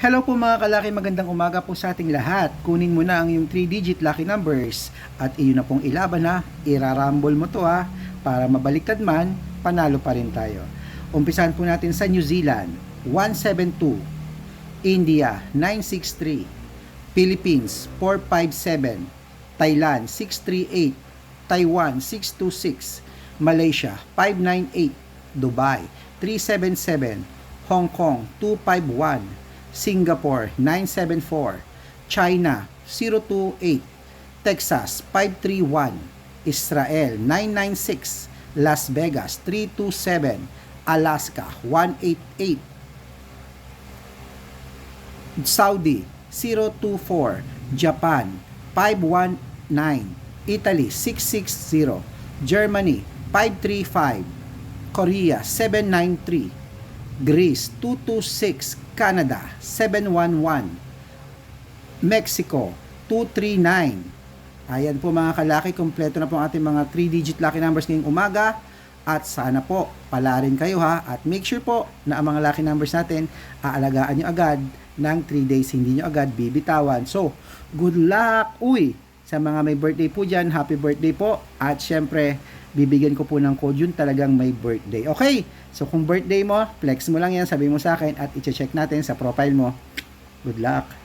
Hello po mga kalaki, magandang umaga po sa ating lahat. Kunin mo na ang iyong 3-digit lucky numbers at iyon na pong ilaban na, irarambol mo to ha, para mabaliktad man, panalo pa rin tayo. Umpisahan po natin sa New Zealand, 172, India, 963, Philippines, 457, Thailand, 638, Taiwan, 626, Malaysia, 598, Dubai, 377, Hong Kong, 251, Singapore 974, China 028, Texas 531, Israel 996, Las Vegas 327, Alaska 188, Saudi 024, Japan 519, Italy 660, Germany 535, Korea 793, Greece 226, Canada 711, Mexico 239. Ayan po mga kalaki, kompleto na po ang ating mga 3-digit lucky numbers ngayong umaga. At sana po, pala rin kayo ha. At make sure po na ang mga lucky numbers natin, aalagaan nyo agad ng 3 days. Hindi nyo agad bibitawan. So, good luck! Uy! Sa mga may birthday po dyan, happy birthday po. At syempre, bibigyan ko po ng code yun talagang may birthday. Okay? So, kung birthday mo, flex mo lang yan, sabi mo sa akin at i-check natin sa profile mo. Good luck!